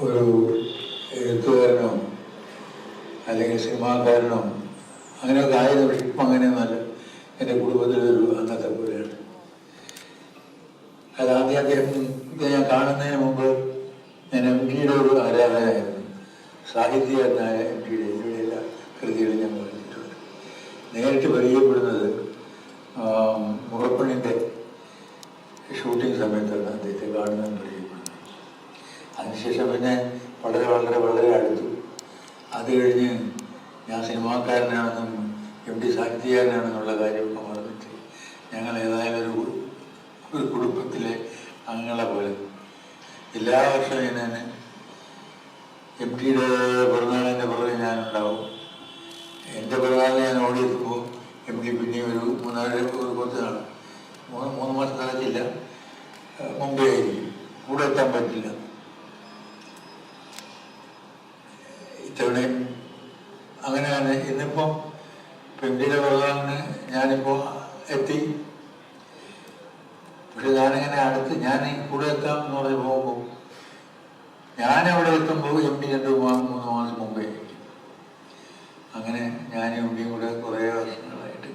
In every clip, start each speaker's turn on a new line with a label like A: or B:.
A: ഒരു എഴുത്തുകാരനോ അല്ലെങ്കിൽ സിനിമാക്കാരനോ അങ്ങനെയൊക്കെ ആയത് പക്ഷെ ഇപ്പം നല്ല എന്റെ കുടുംബത്തിലൊരു അന്നത്തെ പോലെയാണ്. അത് ആദ്യം അദ്ദേഹം ഇത് ഞാൻ കാണുന്നതിന് മുമ്പ് ഞാൻ എം ടിയുടെ ഒരു ആരാധകനായിരുന്നു. സാഹിത്യകാരനായ എം ടിയുടെ എന്റെ എല്ലാ കൃതികളും ഞാൻ വായിച്ചിട്ടുണ്ട് നേരിട്ട് പരിചയപ്പെടുന്നത് പിന്നെ വളരെ വളരെ വളരെ അടുത്തു. അത് കഴിഞ്ഞ് ഞാൻ സിനിമാക്കാരനാണെന്നും എം ഡി സാഹിത്യകാരനാണെന്നുള്ള കാര്യമൊക്കെ മറന്നിട്ട് ഞങ്ങൾ ഏതായാലും ഒരു ഒരു കുടുംബത്തിലെ അംഗങ്ങളെ പോലെ. എല്ലാ വർഷവും ഞാൻ എം ടിയുടെ പിറന്നാളിന്റെ പുറകെ ഞാനുണ്ടാവും എന്റെ പിറന്നാളിന് ഞാൻ ഓടിയെത്തുമ്പോൾ എം ഡി പിന്നെയും ഒരു മൂന്നാൽ ഒരു കുറച്ച് നാൾ മൂന്ന് മൂന്ന് മാസം കാലത്തില്ല മുമ്പേ ആയിരിക്കും. കൂടെ എത്താൻ പറ്റില്ല. ഇത്തവണയും അങ്ങനെയാണ് ഇന്നിപ്പോ പെൺകുട്ടിയുടെ വെള്ളമാണ് ഞാനിപ്പോൾ എത്തി. പക്ഷെ ഞാനിങ്ങനെ അടുത്ത് ഞാൻ കൂടെ എത്താം എന്ന് പറഞ്ഞ് പോകുമ്പോൾ ഞാൻ അവിടെ എത്തുമ്പോൾ എം പി രണ്ട് മാസം മൂന്ന് മാസം മുമ്പേ ആയിരിക്കും. അങ്ങനെ ഞാൻ എം പിയും കൂടെ കുറേ വർഷങ്ങളായിട്ട്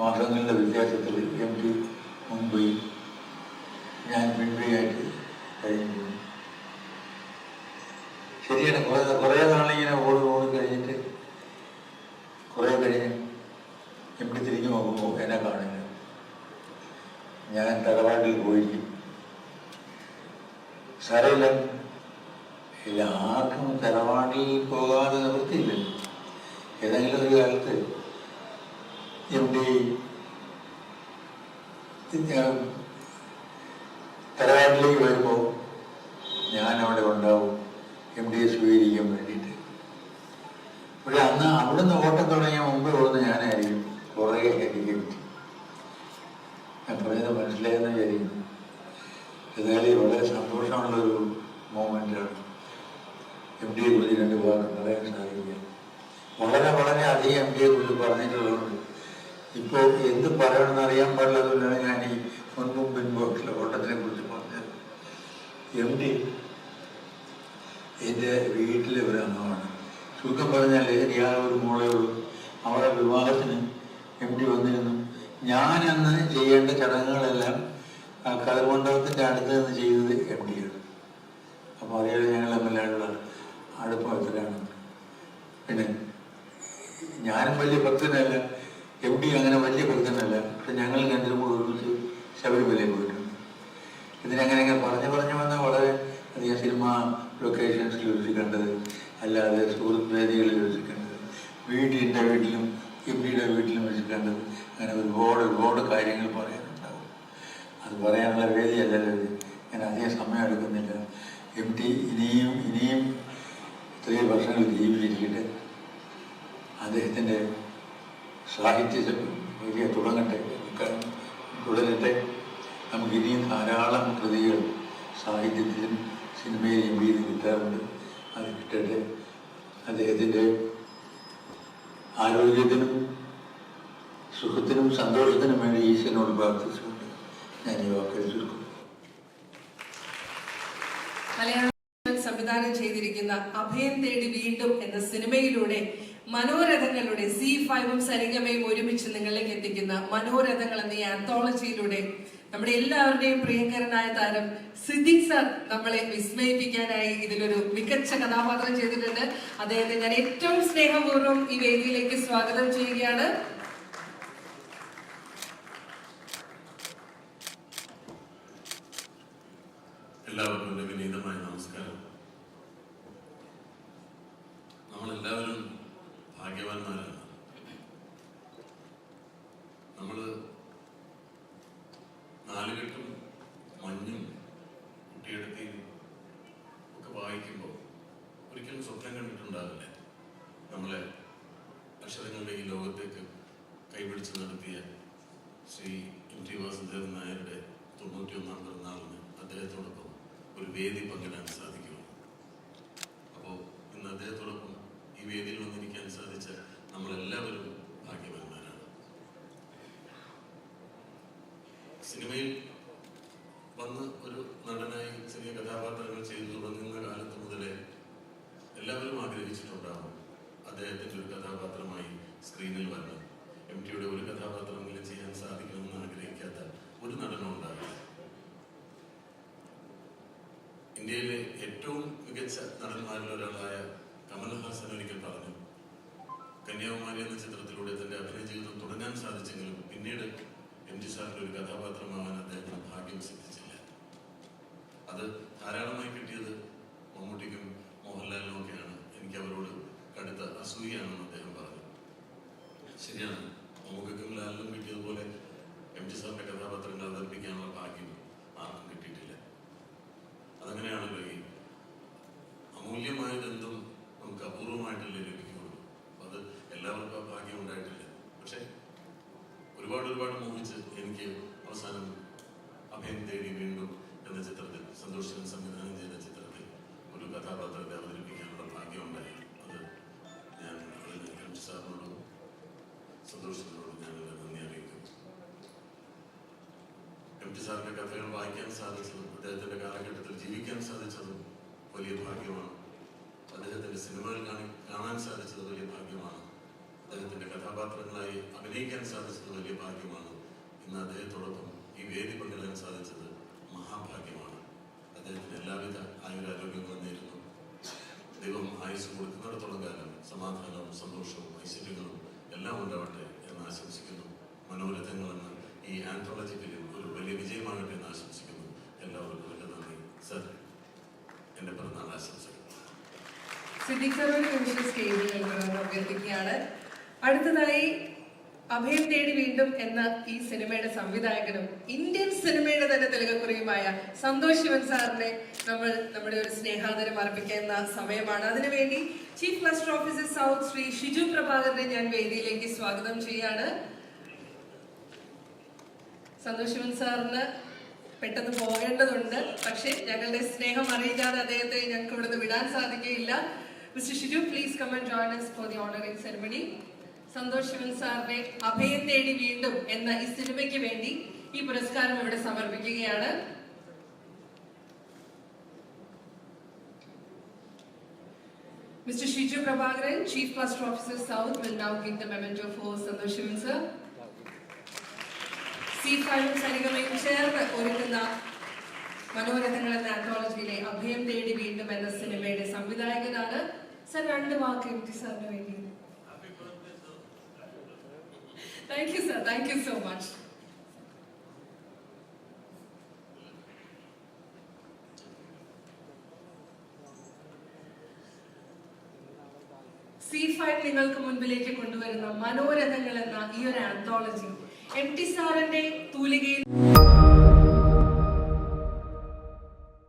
A: മാസങ്ങളുടെ വ്യത്യാസത്തിൽ എം പി മുംബൈ ഞാൻ പിൻപയായിട്ട് കഴിഞ്ഞു ശരിയാണ് കുറേ നാളിങ്ങനെ ഓടി ഓടി കഴിഞ്ഞിട്ട് കുറേ കഴിഞ്ഞ് എപ്പിടി തിരിഞ്ഞു നോക്കുമ്പോൾ എന്നെ കാണില്ല ഞാൻ തറവാട്ടിൽ പോയിരിക്കും. സാരമില്ല. ഇല്ല ആർക്കും തറവാട്ടിൽ പോകാതെ നിവൃത്തിയില്ല. ഏതെങ്കിലും ഒരു കാലത്ത് എം തലവാട്ടിലേക്ക് വരുമ്പോൾ ഞാൻ അവിടെ ഉണ്ടാവും എം ഡിയെ സ്വീകരിക്കാൻ വേണ്ടിയിട്ട് പക്ഷെ അന്ന് അവിടുന്ന് ഓട്ടം തുടങ്ങിയ മുമ്പ് ഓടുന്ന ഞാനായിരിക്കും കുറേ കഴിക്കും ഞാൻ പറയുന്നത് മനസ്സിലായെന്ന് വിചാരിക്കുന്നു. ഏതായാലും വളരെ സന്തോഷമുള്ളൊരു മൂമെന്റാണ് എം ഡിയെ കുറിച്ച് രണ്ട് വാക്ക് പറയാൻ സാധിക്കുക. വളരെ വളരെ അധികം എം ഡിയെ കുറിച്ച് പറഞ്ഞിട്ടുള്ളതുകൊണ്ട് ഇപ്പോൾ എന്ത് പറയണമെന്ന് അറിയാൻ പാടില്ലാത്തതുകൊണ്ടാണ് ഞാൻ ഈ മുൻപും പിൻപും ഓട്ടത്തിനെ കുറിച്ച് പറഞ്ഞത്. എം ഡി എന്റെ വീട്ടിലെ ഒരു അംഗമാണ്. ചുരുക്കം പറഞ്ഞാൽ ലഹരിയായ ഒരു മോളേ ഉള്ളൂ. അവളെ വിവാഹത്തിന് എം ഡി വന്നിരുന്നു. ഞാൻ അന്ന് ചെയ്യേണ്ട ചടങ്ങുകളെല്ലാം കതിർമണ്ഡപത്തിന്റെ അടുത്ത് നിന്ന് ചെയ്തത് എം ഡിയാണ് അപ്പോൾ അറിയാതെ ഞങ്ങൾ തമ്മിലുള്ള അടുപ്പം എത്രയാണ്. പിന്നെ ഞാനും വലിയ ഭക്തനല്ല എം ഡി അങ്ങനെ വലിയ ഭക്തനല്ല. പക്ഷെ ഞങ്ങൾ രണ്ടും കൂടെ ഒരുമിച്ച് ശബരിമലയിൽ പോയിട്ടുണ്ട്. ഇതിനങ്ങനെ പറഞ്ഞു പറഞ്ഞു വന്ന വളരെ അധികം സിനിമ ലൊക്കേഷൻസിൽ വെച്ച് കണ്ടത് അല്ലാതെ സുഹൃത്ത് വേദികളിൽ വെച്ചിട്ടുണ്ട് വീട്ടിന്റെ വീട്ടിലും എം ഡിയുടെ വീട്ടിലും വെച്ചിട്ടുണ്ട് അങ്ങനെ ഒരുപാട് ഒരുപാട് കാര്യങ്ങൾ പറയാനുണ്ടാവും. അത് പറയാനുള്ള വേദിയല്ലല്ലോ ഞാൻ അധികം സമയം എടുക്കുന്നില്ല. എം ടി ഇനിയും ഇനിയും ഇത്രയും വർഷങ്ങൾ ജീവിച്ചിരിക്കട്ടെ. അദ്ദേഹത്തിന്റെ സാഹിത്യ വലിയ തുടങ്ങട്ടെ. തുടരട്ടെ. നമുക്ക് ഇനിയും ധാരാളം കൃതികൾ സാഹിത്യത്തിലും സിനിമയിലും വീതി കിട്ടാറുണ്ട്. അത് കിട്ടട്ടെ അദ്ദേഹത്തിന്റെ ആരോഗ്യത്തിനും സുഖത്തിനും സന്തോഷത്തിനും വേണ്ടി ഈശ്വരനോട് പ്രാർത്ഥിച്ചുകൊണ്ട് ഞാൻ ഈ വാക്കുകൾ
B: മലയാളം സംവിധാനം ചെയ്തിരിക്കുന്ന അഭയം തേടി വീണ്ടും എന്ന സിനിമയിലൂടെ മനോരഥങ്ങളുടെ സി ഫൈവും സരിഗമയും ഒരുമിച്ച് നിങ്ങളിലേക്ക് എത്തിക്കുന്ന മനോരഥങ്ങൾ എന്ന ഈ ആന്തോളജിയിലൂടെ നമ്മുടെ എല്ലാവരുടെയും പ്രിയങ്കരനായ താരം സിദ്ദിഖ് സർ നമ്മളെ വിസ്മയിപ്പിക്കാനായി ഇതിലൊരു മികച്ച കഥാപാത്രം ചെയ്തിട്ടുണ്ട്. അദ്ദേഹത്തെ ഞാൻ ഏറ്റവും സ്നേഹപൂർവം ഈ വേദിയിലേക്ക് സ്വാഗതം ചെയ്യുകയാണ്.
C: എല്ലാവർക്കും സംഘടിച്ച് നടത്തിയ ശ്രീ എം ടി വാസുദേവൻ നായരുടെ തൊണ്ണൂറ്റിയൊന്നാം പിറന്നാളിന് അദ്ദേഹത്തോടൊപ്പം ഒരു വേദി പങ്കിടാൻ സാധിക്കും അപ്പോൾ ഇന്ന് അദ്ദേഹത്തോടൊപ്പം ഈ വേദിയിൽ വന്നിരിക്കാൻ സാധിച്ച നമ്മളെല്ലാവരും ഭാഗ്യവാന്മാരാണ്. സിനിമയിൽ വന്ന് ഒരു നടനായി ചെറിയ കഥാപാത്രങ്ങൾ ചെയ്തു തുടങ്ങുന്ന കാലത്ത് മുതലേ എല്ലാവരും ആഗ്രഹിച്ചിട്ടുണ്ടാവും അദ്ദേഹത്തിന്റെ ഒരു കഥാപാത്രമായി സ്ക്രീനിൽ വരണം കഥാപാത്രമെങ്കിലും ചെയ്യാൻ സാധിക്കണമെന്ന് ആഗ്രഹിക്കാത്ത ഒരു നടനും ഉണ്ടാകില്ല ഇന്ത്യയിലെ ഏറ്റവും മികച്ച നടന്മാരിൽ ഒരാളായ കമൽഹാസൻ ഒരിക്കൽ പറഞ്ഞു കന്യാകുമാരി എന്ന ചിത്രത്തിലൂടെ തന്റെ അഭിനയ ജീവിതം തുടങ്ങാൻ സാധിച്ചെങ്കിലും പിന്നീട് എം സാറിന്റെ കഥകൾ വായിക്കാൻ സാധിച്ചതും അദ്ദേഹത്തിന്റെ കാലഘട്ടത്തിൽ ജീവിക്കാൻ സാധിച്ചതും വലിയ ഭാഗ്യമാണ്. അദ്ദേഹത്തിന്റെ സിനിമകൾ കാണി കാണാൻ സാധിച്ചത് വലിയ ഭാഗ്യമാണ്. അദ്ദേഹത്തിന്റെ കഥാപാത്രങ്ങളായി അഭിനയിക്കാൻ സാധിച്ചത് വലിയ ഭാഗ്യമാണ്. ഇന്ന് അദ്ദേഹത്തോടൊപ്പം ഈ വേദി പങ്കിടാൻ സാധിച്ചത് മഹാഭാഗ്യമാണ്. അദ്ദേഹത്തിന് എല്ലാവിധ ആയുരാരോഗ്യങ്ങളും നേരുന്നു. ദൈവം ആയുസ് കൊടുക്കുന്നിടത്തോളം കാലം സമാധാനവും സന്തോഷവും ഐശ്വര്യങ്ങളും എല്ലാം ഉണ്ടാവട്ടെ എന്ന് ആശംസിക്കുന്നു. മനോരഥങ്ങളെന്ന് ഈ ആന്തോളജി ഫിലിം ഒരു വലിയ വിജയമാകട്ടെ എന്ന് ആശംസിക്കുന്നു. എല്ലാവർക്കും എന്റെ നന്ദി. സർ എന്റെ പിറന്നാൾ ആശംസകൾ.
B: അഭ്യർത്ഥിക്കുകയാണ്. അടുത്തതായി അഭയം തേടി വീണ്ടും എന്ന ഈ സിനിമയുടെ സംവിധായകനും ഇന്ത്യൻ സിനിമയുടെ തന്നെ തിലകക്കുറിയുമായ സന്തോഷ് ശിവൻ സാറിനെ നമ്മൾ നമ്മുടെ ഒരു സ്നേഹാദരം അർപ്പിക്കുന്ന സമയമാണ്. അതിനുവേണ്ടി chief cluster officer south Shri Shiju പ്രഭാകരനെ ഞാൻ വേദിയിലേക്ക് സ്വാഗതം ചെയ്യാണ് സന്തോഷ് സാറിന് പെട്ടെന്ന് പോകേണ്ടതുണ്ട് പക്ഷേ ഞങ്ങളുടെ സ്നേഹം അറിയിക്കാതെ അദ്ദേഹത്തെ ഞങ്ങൾക്ക് ഇവിടുന്ന് വിടാൻ സാധിക്കുകയില്ല mister Shiju please come and join for the honouring ceremony Santosh Shivan സാറിനെ അഭയം തേടി വീണ്ടും എന്ന ഈ സിനിമയ്ക്ക് വേണ്ടി ഈ പുരസ്കാരം ഇവിടെ സമർപ്പിക്കുകയാണ് Mr. Shiju Prabhakaran, Chief Cluster Officer South, will now give the memento for Santosh Shivan sir. C ഫൈവും സരിഗമയും ചേർന്ന് ഒരുക്കുന്ന മനോരഥങ്ങൾ എന്ന ആന്തോളജിയിലെ അഭയം തേടി വീണ്ടും എന്ന സിനിമയുടെ സംവിധായകനാണ് സർ രണ്ട് വാക്ക് എം സാറിന് വേണ്ടി. Thank you sir thank you so much C five നിങ്ങൾക്ക് മുൻപിലേക്ക് കൊണ്ടുവരുന്ന മനോരഥങ്ങൾ എന്ന ഈ ഒരു ആന്തോളജി എം ടി സാറിന്റെ തൂലികയിൽ